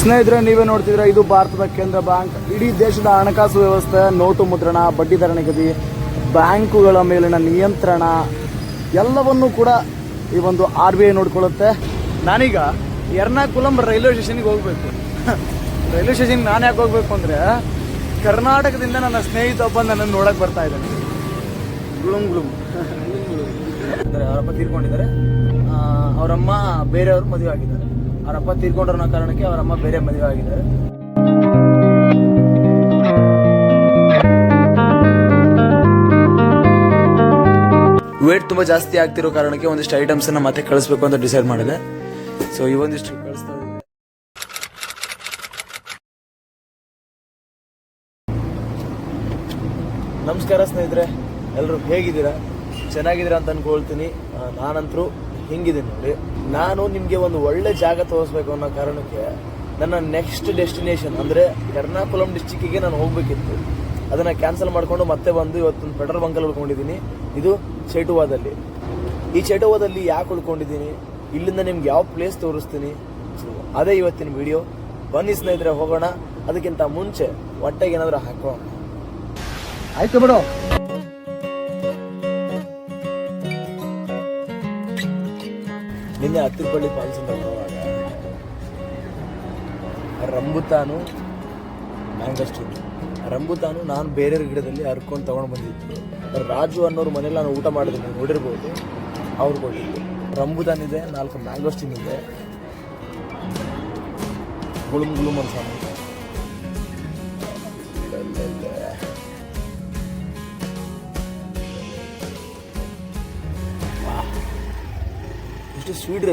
ಸ್ನೇಹಿತರೆ, ನೀವೇ ನೋಡ್ತಿದ್ರೆ ಇದು ಭಾರತದ ಕೇಂದ್ರ ಬ್ಯಾಂಕ್. ಇಡೀ ದೇಶದ ಹಣಕಾಸು ವ್ಯವಸ್ಥೆ, ನೋಟು ಮುದ್ರಣ ಬಡ್ಡಿದರ ನಿಗದಿ, ಬ್ಯಾಂಕುಗಳ ಮೇಲಿನ ನಿಯಂತ್ರಣ, ಎಲ್ಲವನ್ನೂ ಕೂಡ ಈ ಒಂದು ಆರ್ ಬಿ ಐ ನೋಡ್ಕೊಳ್ಳುತ್ತೆ. ನಾನೀಗ ಎರ್ನಾಕುಲಂ ರೈಲ್ವೆ ಸ್ಟೇಷನ್ಗೆ ಹೋಗಬೇಕು. ರೈಲ್ವೆ ಸ್ಟೇಷನ್ಗೆ ನಾನು ಯಾಕೆ ಹೋಗ್ಬೇಕು ಅಂದರೆ, ಕರ್ನಾಟಕದಿಂದ ನನ್ನ ಸ್ನೇಹಿತ ಒಬ್ಬ ನನ್ನನ್ನು ನೋಡಕ್ಕೆ ಬರ್ತಾ ಇದ್ದಾನೆ. ಗುಳುಮ್ ಗುಳುಮ್ ಅಂದರೆ ಅವರಪ್ಪ ತೀರ್ಕೊಂಡಿದ್ದಾರೆ. ಅವರಮ್ಮ ಬೇರೆಯವರು ಮದುವೆ ಆಗಿದ್ದಾರೆ. ಅವರಪ್ಪ ತೀರ್ಕೊಂಡಿರೋ ಕಾರಣಕ್ಕೆ ಅವರಮ್ಮ ಬೇರೆ ಮದುವೆ ಆಗಿದ್ದಾರೆ ವೇಟ್ ತುಂಬ ಜಾಸ್ತಿ ಆಗ್ತಿರೋ ಕಾರಣಕ್ಕೆ ಒಂದಿಷ್ಟು ಐಟಮ್ಸನ್ನು ಮತ್ತೆ ಕಳಿಸ್ಬೇಕು ಅಂತ ಡಿಸೈಡ್ ಮಾಡಿದೆ. ಸೊ ಈ ಒಂದಿಷ್ಟು ಕಳಿಸ್ತಾ ನಮಸ್ಕಾರ ಸ್ನೇಹಿತರೆ ಎಲ್ಲರೂ ಹೇಗಿದ್ದೀರಾ? ಚೆನ್ನಾಗಿದ್ದೀರಾ ಅಂತ ಅನ್ಕೊಳ್ತೀನಿ. ನಾನಂತರೂ ಹಿಂಗಿದ್ದೀನಿ ನೋಡಿ. ನಾನು ನಿಮಗೆ ಒಂದು ಒಳ್ಳೆ ಜಾಗ ತೋರಿಸ್ಬೇಕು ಅನ್ನೋ ಕಾರಣಕ್ಕೆ ನನ್ನ ನೆಕ್ಸ್ಟ್ ಡೆಸ್ಟಿನೇಷನ್ ಅಂದರೆ ಎರ್ನಾಕುಲಂ ಡಿಸ್ಟಿಕ್ಕಿಗೆ ನಾನು ಹೋಗಬೇಕಿತ್ತು. ಅದನ್ನು ಕ್ಯಾನ್ಸಲ್ ಮಾಡಿಕೊಂಡು ಮತ್ತೆ ಬಂದು ಇವತ್ತೊಂದು ಪೆಟ್ರೋಲ್ ಬಂಕಲ್ಲಿ ಉಳ್ಕೊಂಡಿದ್ದೀನಿ. ಇದು ಚೇಟುವಾದಲ್ಲಿ. ಈ ಚೇಟುವಾದಲ್ಲಿ ಯಾಕೆ ಉಳ್ಕೊಂಡಿದ್ದೀನಿ? ಇಲ್ಲಿಂದ ನಿಮ್ಗೆ ಯಾವ ಪ್ಲೇಸ್ ತೋರಿಸ್ತೀನಿ? ಅದೇ ಇವತ್ತಿನ ವಿಡಿಯೋ ಬನ್ನಿ ಸ್ನೇಹಿತರೆ, ಹೋಗೋಣ. ಅದಕ್ಕಿಂತ ಮುಂಚೆ ಹೊಟ್ಟೆಗೆ ಏನಾದರೂ ಹಾಕೋಣ. ಆಯ್ತು ಬಿಡು. ನಿನ್ನೆ ಹತ್ತಿರಪಳ್ಳಿ ಫಾಲ್ಸ್ ಅಂತ ಬರುವಾಗ ರಂಬುತಾನು ಮ್ಯಾಂಗಸ್ಟೀನ್ ರಂಬುತಾನು ನಾನು ಬೇರೆ ಗಿಡದಲ್ಲಿ ಹರ್ಕೊಂಡು ತೊಗೊಂಡು ಬಂದಿದ್ದು. ರಾಜು ಅನ್ನೋರು ಮನೇಲಿ ನಾನು ಊಟ ಮಾಡಿದ್ದೀನಿ ನೀವು ನೋಡಿರ್ಬೋದು. ಅವ್ರು ಕೊಟ್ಟಿದ್ದು. ರಂಬುತಾನ್ ಇದೆ ನಾಲ್ಕು ಮ್ಯಾಂಗೋಸ್ಟಿನ್ ಇದೆ ಗುಳುಮ್ ಗುಳುಮ್ ಅಂತ ಎಷ್ಟು ಸ್ವೀಟ್.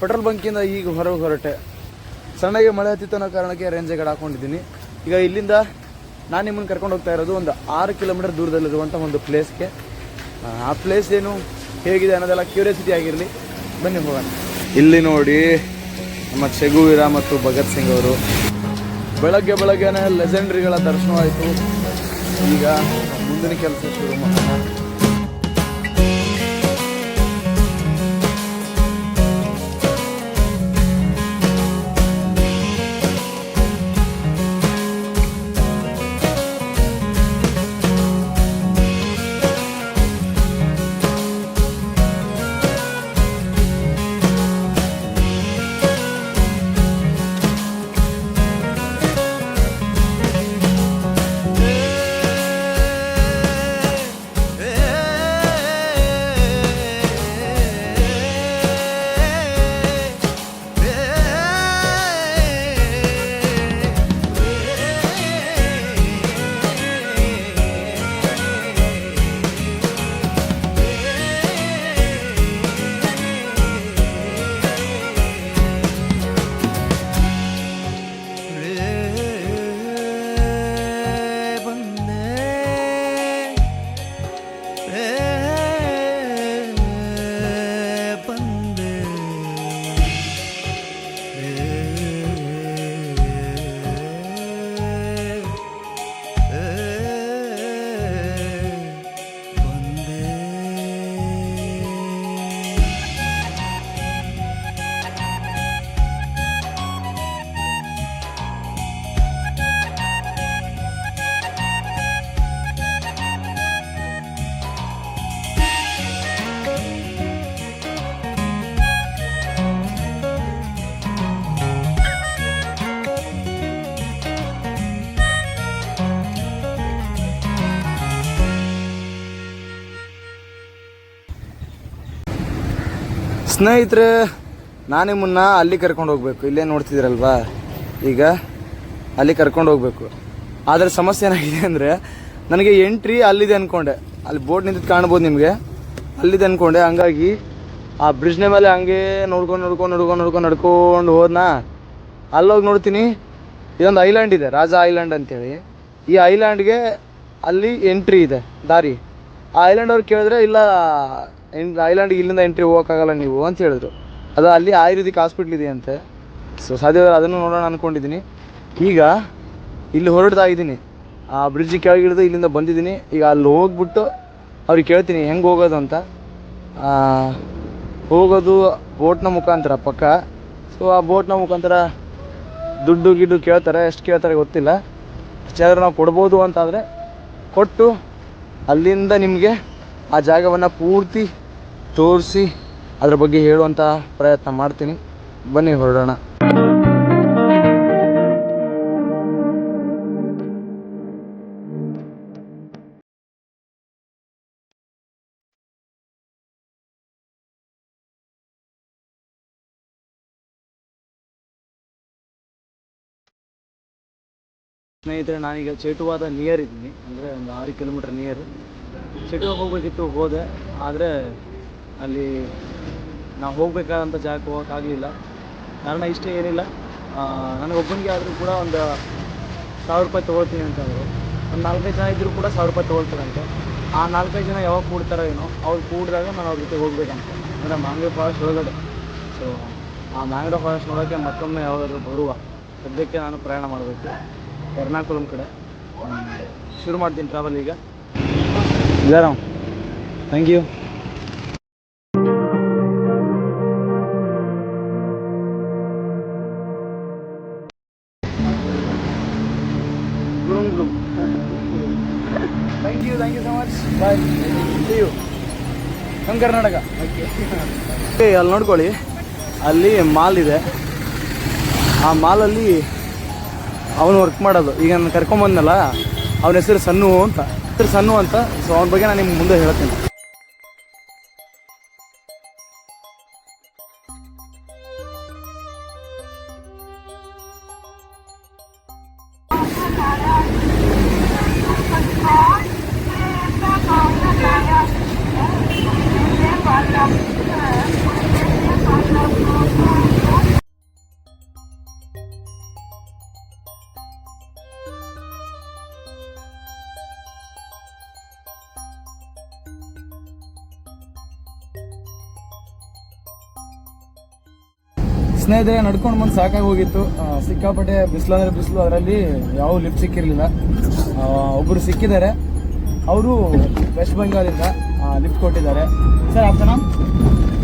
ಪೆಟ್ರೋಲ್ ಬಂಕಿಂದ ಈಗ ಹೊರಗೆ ಹೊರಟೆ. ಸಣ್ಣಗೆ ಮಳೆ ಹತ್ತಿತ್ತು ಅನ್ನೋ ಕಾರಣಕ್ಕೆ ರೇಂಜ್ ಗಾಡ್ ಹಾಕೊಂಡಿದ್ದೀನಿ. ಈಗ ಇಲ್ಲಿಂದ ನಾನು ನಿಮ್ಮನ್ನು ಕರ್ಕೊಂಡು ಹೋಗ್ತಾ ಇರೋದು ಒಂದು ಆರು ಕಿಲೋಮೀಟರ್ ದೂರದಲ್ಲಿರುವಂಥ ಒಂದು ಪ್ಲೇಸ್ಗೆ ಆ ಪ್ಲೇಸ್ ಏನು ಹೇಗಿದೆ ಅನ್ನೋದೆಲ್ಲ ಕ್ಯೂರಿಯಾಸಿಟಿ ಆಗಿರಲಿ. ಬನ್ನಿ ಹೋಗೋಣ. ಇಲ್ಲಿ ನೋಡಿ ನಮ್ಮ ಚೆಗುವೀರ ಮತ್ತು ಭಗತ್ ಸಿಂಗ್ ಅವರು. ಬೆಳಗ್ಗೆ ಬೆಳಗ್ಗೆನೇ ಲೆಜೆಂಡ್ರಿಗಳ ದರ್ಶನವಾಯಿತು. ಈಗ ಮುಂದಿನ ಕೆಲಸ ಶುರು ಮಾಡೋಣ. ಸ್ನೇಹಿತರೆ, ನಾನೇ ಮುನ್ನ ಅಲ್ಲಿ ಕರ್ಕೊಂಡು ಹೋಗ್ಬೇಕು. ಇಲ್ಲೇ ನೋಡ್ತಿದ್ದೀರಲ್ವಾ? ಈಗ ಅಲ್ಲಿ ಕರ್ಕೊಂಡು ಹೋಗ್ಬೇಕು. ಆದರೆ ಸಮಸ್ಯೆ ಏನಾಗಿದೆ ಅಂದರೆ, ನನಗೆ ಎಂಟ್ರಿ ಅಲ್ಲಿದೆ ಅಂದ್ಕೊಂಡೆ ಅಲ್ಲಿ ಬೋಟ್ ನಿಂತಿದ್ದು ಕಾಣ್ಬೋದು ನಿಮಗೆ? ಅಲ್ಲಿದೆ ಅಂದ್ಕೊಂಡೆ ಹಂಗಾಗಿ ಆ ಬ್ರಿಡ್ಜ್ನ ಮೇಲೆ ಹಂಗೆ ನೋಡ್ಕೊಂಡು ನೋಡ್ಕೊಂಡು ನೋಡ್ಕೊಂಡು ನೋಡ್ಕೊಂಡು ನಡ್ಕೊಂಡು ಹೋದ್ನಾ? ಅಲ್ಲೋಗಿ ನೋಡ್ತೀನಿ. ಇದೊಂದು ಐಲ್ಯಾಂಡ್ ಇದೆ, ರಾಜ ಐಲ್ಯಾಂಡ್ ಅಂತೇಳಿ. ಈ ಐಲ್ಯಾಂಡ್ಗೆ ಅಲ್ಲಿ ಎಂಟ್ರಿ ಇದೆ, ದಾರಿ. ಆ ಐಲ್ಯಾಂಡ್ ಅವ್ರು ಕೇಳಿದ್ರೆ, ಇಲ್ಲ ಐಲ್ಯಾಂಡ್ಗೆ ಇಲ್ಲಿಂದ ಎಂಟ್ರಿ ಹೋಗೋಕ್ಕಾಗಲ್ಲ ನೀವು ಅಂತ ಹೇಳಿದ್ರು. ಅದು ಅಲ್ಲಿ ಆಯುರ್ವೇದಿಕ್ ಹಾಸ್ಪಿಟ್ಲ್ ಇದೆ ಅಂತೆ ಸೊ ಸಾಧ್ಯವಾದರೆ ಅದನ್ನು ನೋಡೋಣ ಅಂದ್ಕೊಂಡಿದ್ದೀನಿ ಈಗ ಇಲ್ಲಿ ಹೊರಡ್ತಾ ಇದ್ದೀನಿ. ಆ ಬ್ರಿಡ್ಜ್ ಕೆಳಗಿಳಿದು ಇಲ್ಲಿಂದ ಬಂದಿದ್ದೀನಿ. ಈಗ ಅಲ್ಲಿ ಹೋಗ್ಬಿಟ್ಟು ಅವ್ರಿಗೆ ಕೇಳ್ತೀನಿ, ಹೆಂಗೆ ಹೋಗೋದು ಅಂತ? ಹೋಗೋದು ಬೋಟ್ನ ಮುಖಾಂತರ, ಪಕ್ಕ. ಸೊ ಆ ಬೋಟ್ನ ಮುಖಾಂತರ ದುಡ್ಡು ಗಿಡ್ಡು ಕೇಳ್ತಾರೆ, ಎಷ್ಟು ಕೇಳ್ತಾರೆ ಗೊತ್ತಿಲ್ಲ. ಅಷ್ಟಾದ್ರೂ ನಾವು ಕೊಡ್ಬೋದು ಅಂತಾದರೆ ಕೊಟ್ಟು ಅಲ್ಲಿಂದ ನಿಮಗೆ ಆ ಜಾಗವನ್ನು ಪೂರ್ತಿ ತೋರಿಸಿ ಅದ್ರ ಬಗ್ಗೆ ಹೇಳುವಂಥ ಪ್ರಯತ್ನ ಮಾಡ್ತೀನಿ. ಬನ್ನಿ ಹೊರಡೋಣ. ಸ್ನೇಹಿತರೆ, ನಾನೀಗ ಚೇಟುವಾದ ನಿಯರ್ ಇದ್ದೀನಿ. ಅಂದರೆ ಒಂದು ಆರು ಕಿಲೋಮೀಟರ್ ನಿಯರ್. ಚೇಟುವಾಗ ಹೋಗ್ಬೇಕಿತ್ತು, ಹೋದೆ. ಆದರೆ ಅಲ್ಲಿ ನಾವು ಹೋಗಬೇಕಾದಂಥ ಜಾಗಕ್ಕೆ ಹೋಗೋಕ್ಕಾಗಲಿಲ್ಲ. ಕಾರಣ ಇಷ್ಟೇ ಏನಿಲ್ಲ. ನನಗೊಬ್ಬನಿಗೆ ಆದರೂ ಕೂಡ ಒಂದು ಸಾವಿರ ರೂಪಾಯಿ ತೊಗೊಳ್ತೀನಿ ಅಂತ ಅಂದರು. ಒಂದು ನಾಲ್ಕೈದು ಜನ ಇದ್ದರೂ ಕೂಡ ಸಾವಿರ ರೂಪಾಯಿ ತೊಗೊಳ್ತಾರಂತೆ. ಆ ನಾಲ್ಕೈದು ಜನ ಯಾವಾಗ ಕೂಡ್ತಾರೋ ಏನೋ, ಅವ್ರು ಕೂಡಿದಾಗ ನಾನು ಅವ್ರ ಜೊತೆ ಹೋಗ್ಬೇಕಂತ. ಅಂದರೆ ಮ್ಯಾಂಗ್ರೋ ಫಾರೆಸ್ಟ್ ಒಳಗಡೆ. ಸೊ ಆ ಮ್ಯಾಂಗ್ರೋ ಫಾರೆಸ್ಟ್ ನೋಡೋಕ್ಕೆ ಮತ್ತೊಮ್ಮೆ ಯಾವಾಗಾದ್ರೂ ಬರುವ ಸದ್ಯಕ್ಕೆ ನಾನು ಪ್ರಯಾಣ ಮಾಡಬೇಕು. ಎರ್ನಾಕುಲಂ ಕಡೆ. ಶುರು ಮಾಡ್ತೀನಿ ಟ್ರಾವೆಲ್ ಈಗ. ಜರಾಮ್ ಥ್ಯಾಂಕ್ ಯು ಕರ್ನಾಟಕ. ಅಲ್ಲಿ ನೋಡ್ಕೊಳ್ಳಿ. ಅಲ್ಲಿ ಮಾಲ್ ಇದೆ. ಆ ಮಾಲಲ್ಲಿ ಅವನು ವರ್ಕ್ ಮಾಡೋದು. ಈಗ ನಾನು ಕರ್ಕೊಂಬಂದಲ್ಲ ಅವನ ಹೆಸರು ಸನ್ನು ಅಂತ. ಹೆಸರು ಸನ್ನು ಅಂತ ಸೊ ಅವನ ಬಗ್ಗೆ ನಾನು ನಿಮ್ಗೆ ಮುಂದೆ ಹೇಳ್ತೀನಿ. ಸ್ನೇಹಿತರೆ ನಡ್ಕೊಂಡು ಬಂದು ಸಾಕಾಗಿ ಹೋಗಿತ್ತು. ಸಿಕ್ಕಾಪಟ್ಟೆ ಬಿಸಿಲು ಅಂದರೆ ಬಿಸಿಲು ಅದರಲ್ಲಿ ಯಾವ ಲಿಫ್ಟ್ ಸಿಕ್ಕಿರಲಿಲ್ಲ. ಒಬ್ಬರು ಸಿಕ್ಕಿದ್ದಾರೆ. ಅವರು ವೆಸ್ಟ್ ಬೆಂಗಾಲಿಂದ ಲಿಫ್ಟ್ ಕೊಟ್ಟಿದ್ದಾರೆ. ಸರ್ ಆಪ್ತ ನಾಮ್?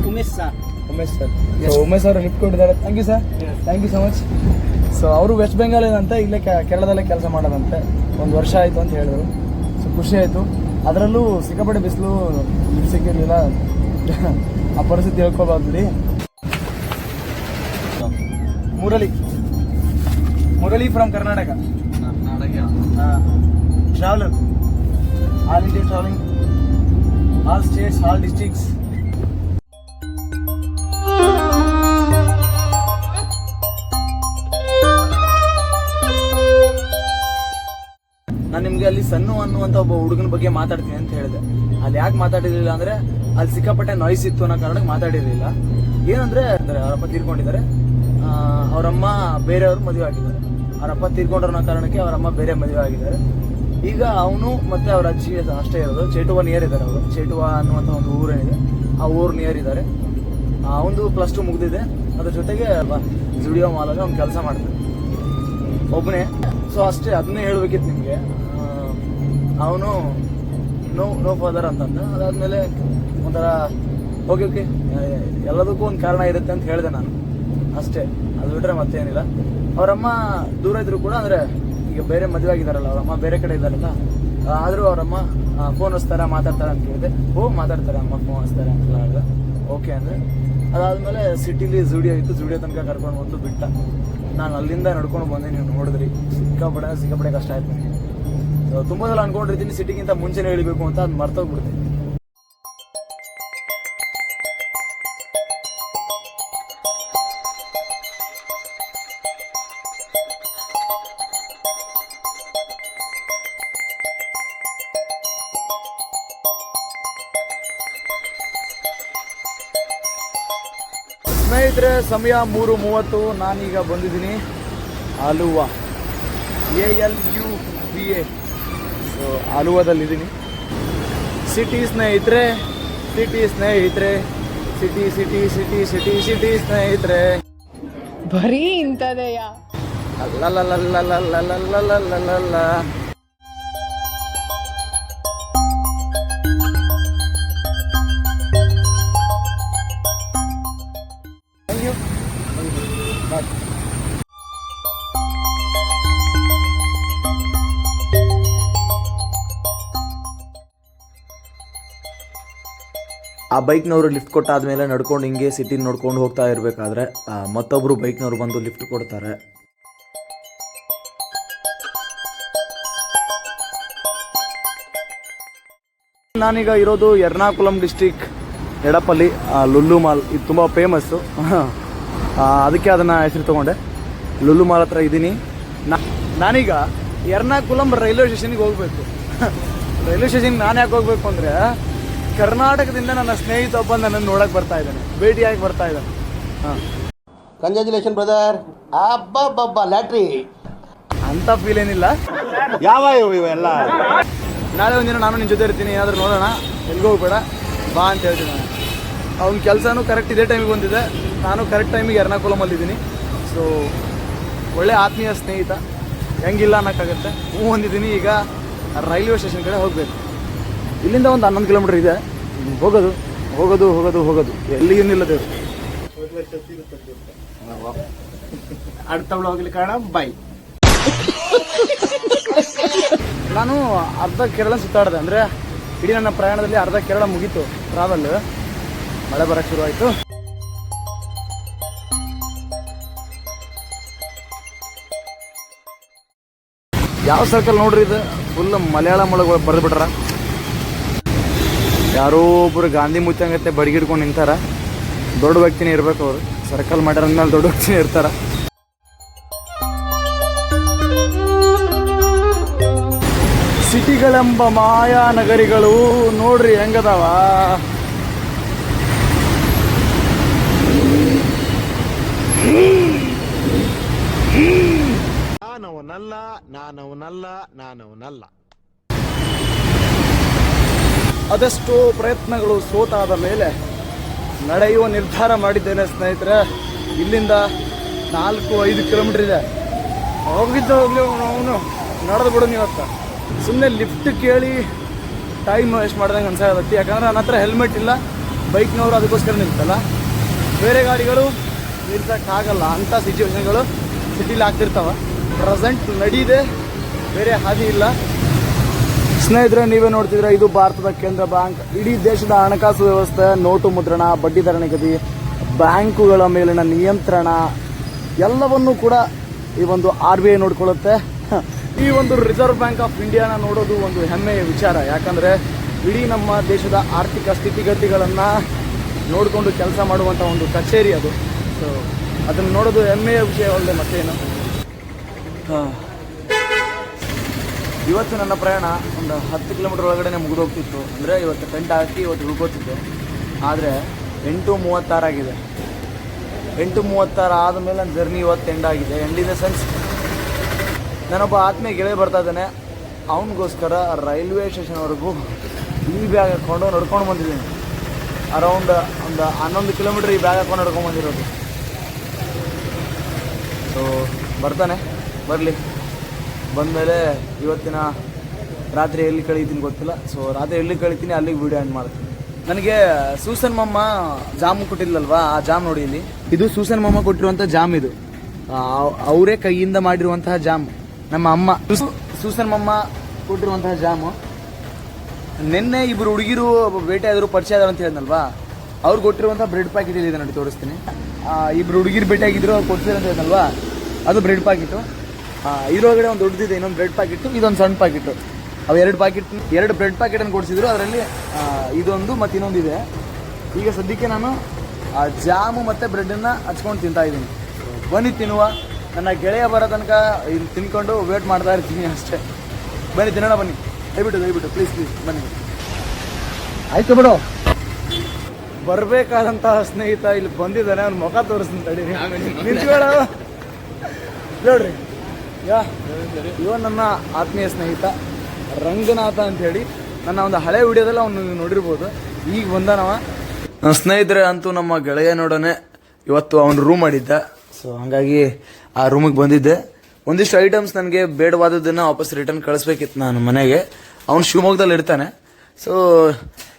Umesh sir Umesh sir so Umesh ಅವರು ಲಿಫ್ಟ್ ಕೊಟ್ಟಿದ್ದಾರೆ. Thank you sir thank you so much so ಅವರು ವೆಸ್ಟ್ ಬೆಂಗಾಲಿಂದಂತ ಇಲ್ಲೇ ಕೇರಳದಲ್ಲೇ ಕೆಲಸ ಮಾಡೋದಂತೆ. ಒಂದು ವರ್ಷ ಆಯಿತು ಅಂತ ಹೇಳಿದರು. ಸೊ ಖುಷಿ ಆಯಿತು. ಅದರಲ್ಲೂ ಸಿಕ್ಕಾಪಟ್ಟೆ ಬಿಸಿಲು ಲಿಫ್ಟ್ ಸಿಕ್ಕಿರಲಿಲ್ಲ. ಆ ಪರಿಸ್ಥಿತಿ ಹೇಳ್ಕೊಬಾರ್ದು ಬಿಡಿ. Murali. Murali from Karnataka. Traveller all India travelling all states all districts ನಾನು ನಿಮ್ಗೆ ಅಲ್ಲಿ ಸಣ್ಣ ಅನ್ನುವಂತ ಒಬ್ಬ ಹುಡುಗನ ಬಗ್ಗೆ ಮಾತಾಡ್ತೀನಿ ಅಂತ ಹೇಳಿದೆ. ಅಲ್ಲಿ ಯಾಕೆ ಮಾತಾಡಿರಲಿಲ್ಲ ಅಂದ್ರೆ ಅಲ್ಲಿ ಸಿಕ್ಕಾಪಟ್ಟೆ ನಾಯ್ಸ್ ಇತ್ತು ಅನ್ನೋ ಕಾರಣಕ್ಕೆ ಮಾತಾಡಿರಲಿಲ್ಲ. ಏನಂದ್ರೆ ಅಂದ್ರೆ ಅವರಪ್ಪ ತೀರ್ಕೊಂಡಿದ್ದಾರೆ. ಅವರಮ್ಮ ಬೇರೆಯವರು ಮದುವೆ ಆಗಿದ್ದಾರೆ. ಅವರಪ್ಪ ತೀರ್ಕೊಂಡ್ರ ಕಾರಣಕ್ಕೆ ಅವರಮ್ಮ ಬೇರೆ ಮದುವೆ ಆಗಿದ್ದಾರೆ. ಈಗ ಅವನು ಮತ್ತೆ ಅವರ ಅಜ್ಜಿ ಅಷ್ಟೇ ಇರೋದು. ಚೇಟುವ ನಿಯರ್ ಇದ್ದಾರೆ ಅವರು. ಚೇಟುವ ಅನ್ನುವಂಥ ಒಂದು ಊರೇನಿದೆ. ಆ ಊರು ನಿಯರ್ ಇದ್ದಾರೆ. ಅವನು ಪ್ಲಸ್ ಟು ಮುಗಿದಿದೆ. ಅದ್ರ ಜೊತೆಗೆ ಜುಡಿಯೋ ಮಾಲಲ್ಲಿ ಅವ್ನು ಕೆಲಸ ಮಾಡ್ತಾನೆ. ಒಬ್ಬನೇ ಸೊ ಅಷ್ಟೇ ಅದನ್ನೇ ಹೇಳ್ಬೇಕಿತ್ತು ನಿಮಗೆ. ಅವನು ನೋ ನೋ ಫಾದರ್ ಅಂತಂದ. ಅದಾದ್ಮೇಲೆ ಒಂಥರ ಓಕೆ ಓಕೆ ಎಲ್ಲದಕ್ಕೂ ಒಂದು ಕಾರಣ ಇರುತ್ತೆ ಅಂತ ಹೇಳಿದೆ ನಾನು. ಅಷ್ಟೇ, ಅದು ಬಿಟ್ರೆ ಮತ್ತೇನಿಲ್ಲ. ಅವರಮ್ಮ ದೂರ ಇದ್ರು ಕೂಡ ಅಂದ್ರೆ ಈಗ ಬೇರೆ ಮದುವೆ ಆಗಿದಾರಲ್ಲ, ಅವರಮ್ಮ ಬೇರೆ ಕಡೆ ಇದ್ದಾರಲ್ಲ ಆದರೂ ಅವರಮ್ಮ ಫೋನ್ ಹಚ್ತಾರ, ಮಾತಾಡ್ತಾರ ಅಂತ ಕೇಳಿದೆ ಓ, ಮಾತಾಡ್ತಾರೆ, ಅಮ್ಮ ಫೋನ್ ಹಚ್ತಾರೆ ಅಂತ ಹೇಳಿದೆ ಓಕೆ ಅಂದ್ರೆ, ಅದಾದ್ಮೇಲೆ ಸಿಟಿಲಿ ಜುಡಿಯೋ ಇತ್ತು ಜುಡಿಯೋ ತನಕ ಕರ್ಕೊಂಡು ಬಂದು ಬಿಟ್ಟ. ನಾನು ಅಲ್ಲಿಂದ ನಡ್ಕೊಂಡು ಬಂದೆ, ನೀವು ನೋಡಿದ್ರಿ. ಸಿಕ್ಕಾಪಡೆ ಸಿಕ್ಕಾಪಡೆ ಕಷ್ಟ ಆಯ್ತು ನನಗೆ ತುಂಬಾ ಸಲ ಅನ್ಕೊಂಡಿರ್ತೀನಿ, ಸಿಟಿಗಿಂತ ಮುಂಚೆನೇ ಇಳಿಬೇಕು ಅಂತ, ಅದು ಮರ್ತೋಗ್ಬಿಡ್ತೀನಿ ಸಮಯ ಮೂರು ಮೂವತ್ತು. ನಾನೀಗ ಬಂದಿದ್ದೀನಿ Aluva. A L U B A. So ಆಲುವಾದಲ್ಲಿದ್ದೀನಿ. City ಸ್ನೇಹಿತರೆ ಸಿಟಿ ಸ್ನೇಹಿತರೆ city city city city city ಸ್ನೇಹಿತರೆ. ಬರೀ ಇಂಥದೆಯಾ? ಅಲ್ಲಲ್ಲ ಆ ಬೈಕ್ನವರು ಲಿಫ್ಟ್ ಕೊಟ್ಟಾದ ಮೇಲೆ ನಡ್ಕೊಂಡು ಹಿಂಗೆ ಸಿಟಿ ನೋಡ್ಕೊಂಡು ಹೋಗ್ತಾ ಇರಬೇಕಾದ್ರೆ ಮತ್ತೊಬ್ಬರು ಬೈಕ್ನವರು ಬಂದು ಲಿಫ್ಟ್ ಕೊಡ್ತಾರೆ. ನಾನೀಗ ಇರೋದು ಎರ್ನಾಕುಲಂ ಡಿಸ್ಟಿಕ್ ಎಡಪಲ್ಲಿ ಲುಲ್ಲು ಮಾಲ್. ಇದು ತುಂಬ ಫೇಮಸ್ಸು ಅದಕ್ಕೆ ಅದನ್ನು ಹೆಸರು ತೊಗೊಂಡೆ. ಲುಲ್ಲು ಮಾಲ್ ಹತ್ರ ಇದ್ದೀನಿ. ನಾನೀಗ ಎರ್ನಾಕುಲಂ ರೈಲ್ವೆ ಸ್ಟೇಷನ್ಗೆ ಹೋಗಬೇಕು. ರೈಲ್ವೆ ಸ್ಟೇಷನ್ಗೆ ನಾನು ಯಾಕೆ ಹೋಗಬೇಕು ಅಂದರೆ ಕರ್ನಾಟಕದಿಂದ ನನ್ನ ಸ್ನೇಹಿತ ಒಬ್ಬ ನನ್ನನ್ನು ನೋಡಕ್ಕೆ ಬರ್ತಾ ಇದ್ದಾನೆ. ಭೇಟಿಯಾಗಿ ಬರ್ತಾ ಇದ್ದಾನೆ. ಹಾಂ. ಕಂಗ್ರ್ಯಾಚುಲೇಷನ್ ಬ್ರದರ್ ಬಬ್ಬಾ ಲ್ಯಾಟ್ರಿ ಅಂತ ಫೀಲ್ ಏನಿಲ್ಲ. ಯಾವ ಇವೆಲ್ಲ? ನಾಳೆ ಒಂದಿನ ನಾನು ನಿನ್ನ ಜೊತೆ ಇರ್ತೀನಿ. ಏನಾದರೂ ನೋಡೋಣ. ಎಲ್ಲಿಗೂ ಹೋಗ್ಬೇಡ. ಬಾ ಅಂತ ಹೇಳ್ತೀನಿ ನಾನು ಅವ್ನ ಕೆಲಸನೂ ಕರೆಕ್ಟ್ ಇದೇ ಟೈಮಿಗೆ ಬಂದಿದೆ. ನಾನು ಕರೆಕ್ಟ್ ಟೈಮಿಗೆ ಎರ್ನಾಕುಲಮಲ್ಲಿದ್ದೀನಿ. ಸೊ ಒಳ್ಳೆ ಆತ್ಮೀಯ ಸ್ನೇಹಿತ. ಹೆಂಗಿಲ್ಲ ಅನ್ನೋಕ್ಕಾಗತ್ತೆ. ಹೂ ಹೊಂದಿದ್ದೀನಿ ಈಗ ರೈಲ್ವೆ ಸ್ಟೇಷನ್ ಕಡೆ ಹೋಗಬೇಕು. ಇಲ್ಲಿಂದ ಒಂದು ಹನ್ನೊಂದು ಕಿಲೋಮೀಟರ್ ಇದೆ. ಹೋಗೋದು ಹೋಗೋದು ಹೋಗೋದು ಹೋಗೋದು. ಎಲ್ಲಿ ಏನಿಲ್ಲ ದೇವ್ರು ಅಡ್ತವಳು ಹೋಗ್ಲಿ ಕಾರಣ ಬಾಯ್ ನಾನು ಅರ್ಧ ಕೇರಳ ಸುತ್ತಾಡಿದೆ. ಅಂದರೆ ಇಡೀ ನನ್ನ ಪ್ರಯಾಣದಲ್ಲಿ ಅರ್ಧ ಕೇರಳ ಮುಗೀತು ಟ್ರಾವೆಲ್ ಮಳೆ ಬರೋಕ್ಕೆ ಶುರುವಾಯಿತು ಯಾವ ಸರ್ಕಲ್ ನೋಡ್ರಿ ಇದು? ಫುಲ್ ಮಲಯಾಳಂ ಒಳಗೆ ಬರೆದ್ಬಿಟ್ರ. ಯಾರೋ ಒಬ್ರು ಗಾಂಧಿ ಮುಚ್ಚಂಗತ್ತೆ ಬಡಗಿಡ್ಕೊಂಡು ನಿಂತಾರ. ದೊಡ್ಡ ವ್ಯಕ್ತಿನೇ ಇರ್ಬೇಕು ಅವರು. ಸರ್ಕಲ್ ಮಾಡ್ಯಾರ ಅಂದ್ಮೇಲೆ ದೊಡ್ಡ ವ್ಯಕ್ತಿನೇ ಇರ್ತಾರ. ಸಿಟಿಗಳೆಂಬ ಮಾಯಾ ನಗರಿಗಳು ನೋಡ್ರಿ ಹೆಂಗದಾವ? ನಾನವನಲ್ಲ ನಾನವನಲ್ಲ ನಾನವನಲ್ಲ. ಅದೆಷ್ಟೋ ಪ್ರಯತ್ನಗಳು ಸೋತಾದ ಮೇಲೆ ನಡೆಯುವ ನಿರ್ಧಾರ ಮಾಡಿದ್ದೇನೆ ಸ್ನೇಹಿತರೆ. ಇಲ್ಲಿಂದ ನಾಲ್ಕು, ಐದು ಕಿಲೋಮೀಟರ್ ಇದೆ. ಹೋಗಿದ್ದ ಅವನು ನಡೆದು ಬಿಡು ನೀವತ್ತ ಸುಮ್ಮನೆ ಲಿಫ್ಟ್ ಕೇಳಿ ಟೈಮ್ ವೇಸ್ಟ್ ಮಾಡ್ದಂಗೆ ಅನ್ಸಾಗತ್ತೆ ಯಾಕಂದ್ರೆ ನನ್ನ ಹತ್ರ ಹೆಲ್ಮೆಟ್ ಇಲ್ಲ ಬೈಕ್ನವರು ಅದಕ್ಕೋಸ್ಕರ ನಿಲ್ತಲ್ಲ ಬೇರೆ ಗಾಡಿಗಳು ನಿಲ್ಸೋಕ್ಕಾಗಲ್ಲ. ಅಂಥ ಸಿಚುವೇಶನ್ಗಳು ಸಿಟಿಲಿ ಆಗ್ತಿರ್ತಾವ. ಪ್ರೆಸೆಂಟ್ ನಡೀದೆ, ಬೇರೆ ಹಾದಿ ಇಲ್ಲ. ಸ್ನೇಹಿತರೆ, ನೀವೇ ನೋಡ್ತಿದ್ರೆ ಇದು ಭಾರತದ ಕೇಂದ್ರ ಬ್ಯಾಂಕ್. ಇಡೀ ದೇಶದ ಹಣಕಾಸು ವ್ಯವಸ್ಥೆ, ನೋಟು ಮುದ್ರಣ ಬಡ್ಡಿದರ ನಿಗದಿ, ಬ್ಯಾಂಕುಗಳ ಮೇಲಿನ ನಿಯಂತ್ರಣ, ಎಲ್ಲವನ್ನೂ ಕೂಡ ಈ ಒಂದು ಆರ್ ಬಿ ಐ ನೋಡ್ಕೊಳ್ಳುತ್ತೆ. ಈ ಒಂದು ರಿಸರ್ವ್ ಬ್ಯಾಂಕ್ ಆಫ್ ಇಂಡಿಯಾನ ನೋಡೋದು ಒಂದು ಹೆಮ್ಮೆಯ ವಿಚಾರ. ಯಾಕಂದರೆ, ಇಡೀ ನಮ್ಮ ದೇಶದ ಆರ್ಥಿಕ ಸ್ಥಿತಿಗತಿಗಳನ್ನು ನೋಡಿಕೊಂಡು ಕೆಲಸ ಮಾಡುವಂಥ ಒಂದು ಕಚೇರಿ ಅದು. ಸೊ ಅದನ್ನು ನೋಡೋದು ಹೆಮ್ಮೆಯ ವಿಷಯವಲ್ಲದೆ ಮತ್ತೇನು? ಹಾಂ. ಇವತ್ತು ನನ್ನ ಪ್ರಯಾಣ ಒಂದು ಹತ್ತು ಕಿಲೋಮೀಟರ್ ಒಳಗಡೆ ಮುಗಿದೋಗ್ತಿತ್ತು. ಅಂದರೆ ಇವತ್ತು ಟೆಂಟ್ ಹಾಕಿ ಇವತ್ತು ಉಳ್ಕೋತಿದ್ದೆ. ಆದರೆ ಎಂಟು ಮೂವತ್ತಾರಾಗಿದೆ ಎಂಟು ಮೂವತ್ತಾರು ಆದಮೇಲೆ ನನ್ನ ಜರ್ನಿ ಇವತ್ತು ಎಂಡ್ ಆಗಿದೆ. ಎಂಡ್ ಇನ್ ದ ಸೆನ್ಸ್ ನಾನೊಬ್ಬ ಆತ್ಮೀಯ ಗೆಳೆಯ ಬರ್ತಾ ಇದ್ದಾನೆ. ಅವನಿಗೋಸ್ಕರ ರೈಲ್ವೆ ಸ್ಟೇಷನ್ವರೆಗೂ ಈ ಬ್ಯಾಗ್ ಹಾಕ್ಕೊಂಡು ನಡ್ಕೊಂಡು ಬಂದಿದ್ದೀನಿ. ಅರೌಂಡ್ ಒಂದು ಹನ್ನೊಂದು ಕಿಲೋಮೀಟ್ರ್ ಈ ಬ್ಯಾಗ್ ಹಾಕೊಂಡು ನಡ್ಕೊಂಡು ಬಂದಿರೋದು. ಸೊ ಬರ್ತಾನೆ. ಬರಲಿ. ಬಂದಮೇಲೆ ಇವತ್ತಿನ ರಾತ್ರಿ ಎಲ್ಲಿ ಕಳೀತೀನಿ ಗೊತ್ತಿಲ್ಲ. ಸೊ ರಾತ್ರಿ ಎಲ್ಲಿ ಕಳೀತೀನಿ ಅಲ್ಲಿಗೆ ವಿಡಿಯೋ ಆ್ಯಂಡ್ ಮಾಡ್ತೀನಿ. ನನಗೆ ಸೂಸನ್ ಮಮ್ಮ ಜಾಮು ಕೊಟ್ಟಿಲ್ಲಲ್ವಾ ಆ ಜಾಮ್ ನೋಡಿ ಇಲ್ಲಿ. ಇದು ಸೂಸನ್ ಮಮ್ಮ ಕೊಟ್ಟಿರುವಂಥ ಜಾಮ್ ಇದು. ಅವರೇ ಕೈಯಿಂದ ಮಾಡಿರುವಂತಹ ಜಾಮ್. ನಮ್ಮ ಅಮ್ಮ. ಸೂಸನ್ ಮಮ್ಮ ಕೊಟ್ಟಿರುವಂತಹ ಜಾಮು. ನಿನ್ನೆ ಇಬ್ಬರು ಹುಡುಗಿರು ಭೇಟಿ ಆದರು ಪರಿಚಯ ಆದರು ಅಂತ ಹೇಳಿದ್ನಲ್ವಾ ಅವ್ರು ಕೊಟ್ಟಿರುವಂಥ ಬ್ರೆಡ್ ಪ್ಯಾಕೆಟ್ ಇದೆ ನೋಡಿ ತೋರಿಸ್ತೀನಿ. ಇಬ್ಬರು ಹುಡುಗಿರು ಭೇಟಿ ಆಗಿದ್ರು ಅಂತ ಹೇಳಿದ್ನಲ್ವಾ ಅದು ಬ್ರೆಡ್ ಪ್ಯಾಕೆಟು ಇದ್ರೊಳಗಡೆ ಒಂದು ದೊಡ್ಡದಿದೆ, ಇನ್ನೊಂದು ಬ್ರೆಡ್ ಪ್ಯಾಕೆಟ್ ಇದೊಂದು ಸಣ್ಣ ಪ್ಯಾಕೆಟು ಅವು ಎರಡು ಪ್ಯಾಕೆಟ್ ಎರಡು ಬ್ರೆಡ್ ಪ್ಯಾಕೆಟನ್ನು ಕೊಡಿಸಿದ್ರು. ಅದರಲ್ಲಿ ಇದೊಂದು ಮತ್ತು ಇನ್ನೊಂದು ಇದೆ. ಈಗ ಸದ್ಯಕ್ಕೆ ನಾನು, ಆ, ಜಾಮು ಮತ್ತು ಬ್ರೆಡ್ಡನ್ನು ಹಚ್ಕೊಂಡು ತಿಂತಾ ಇದ್ದೀನಿ. ಬನ್ನಿ ತಿನ್ನುವ. ನನ್ನ ಗೆಳೆಯ ಬರೋ ತನಕ ಇಲ್ಲಿ ತಿನ್ಕೊಂಡು ವೇಟ್ ಮಾಡ್ತಾ ಇರ್ತೀನಿ ಅಷ್ಟೇ. ಬನ್ನಿ ತಿನ್ನೋಣ, ಬನ್ನಿ. ದಯವಿಟ್ಟು ದಯವಿಟ್ಟು ಪ್ಲೀಸ್ ಪ್ಲೀಸ್ ಬನ್ನಿ. ಆಯಿತು ಬಿಡು. ಬರಬೇಕಾದಂತಹ ಸ್ನೇಹಿತ ಇಲ್ಲಿ ಬಂದಿದ್ದಾನೆ. ಅವ್ನ ಮುಖ ತೋರಿಸ್ತೀನಿ ತಡೀರಿ. ನಿಂತ್ಕೊಳ್ಳ. ನೋಡ್ರಿ. ಯಾ ಇವ ನನ್ನ ಆತ್ಮೀಯ ಸ್ನೇಹಿತ ರಂಗನಾಥ ಅಂತ ಹೇಳಿ. ನನ್ನ ಒಂದು ಹಳೆ ವಿಡಿಯೋದಲ್ಲಿ ಅವನು ನೋಡಿರ್ಬೋದು. ಈಗ ಬಂದಾನವ. ಸ್ನೇಹಿತರೆ ಅಂತೂ ನಮ್ಮ ಗೆಳೆಯ ನೋಡೋನೆ ಇವತ್ತು ಅವನು ರೂಮ್ ಮಾಡಿದ್ದ. ಸೊ ಹಾಗಾಗಿ ಆ ರೂಮಿಗೆ ಬಂದಿದ್ದೆ. ಒಂದಿಷ್ಟು ಐಟಮ್ಸ್ ನನಗೆ ಬೇಡವಾದದ್ದನ್ನು ವಾಪಸ್ ರಿಟರ್ನ್ ಕಳಿಸ್ಬೇಕಿತ್ತು ನಾನು ಮನೆಗೆ. ಅವ್ನು ಶಿವಮೊಗ್ಗದಲ್ಲಿ ಇರ್ತಾನೆ. ಸೊ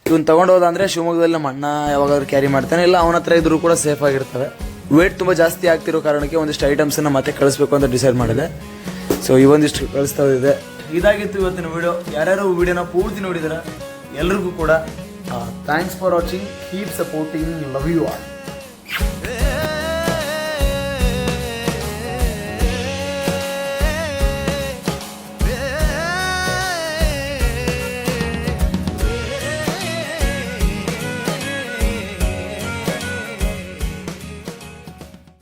ಇವನು ತಗೊಂಡೋದ ಅಂದರೆ ಶಿವಮೊಗ್ಗದಲ್ಲಿ ನಮ್ಮ ಅಣ್ಣ ಯಾವಾಗಾದ್ರೂ ಕ್ಯಾರಿ ಮಾಡ್ತಾನೆ. ಇಲ್ಲ, ಅವನ ಹತ್ರ ಇದ್ರೂ ಕೂಡ ಸೇಫ್ ಆಗಿರ್ತವೆ. ವೇಟ್ ತುಂಬ ಜಾಸ್ತಿ ಆಗ್ತಿರೋ ಕಾರಣಕ್ಕೆ ಒಂದಿಷ್ಟು ಐಟಮ್ಸನ್ನು ಮತ್ತೆ ಕಳಿಸ್ಬೇಕು ಅಂತ ಡಿಸೈಡ್ ಮಾಡಿದೆ. ಸೊ ಈ ಒಂದಿಷ್ಟು ಕಳಿಸ್ತಾ ಇದೆ. ಇದಾಗಿತ್ತು ಇವತ್ತಿನ ವಿಡಿಯೋ ಯಾರ್ಯಾರು ವಿಡಿಯೋನ ಪೂರ್ತಿ ನೋಡಿದಾರ, ಎಲ್ರಿಗೂ ಕೂಡ thanks for watching keep supporting love you all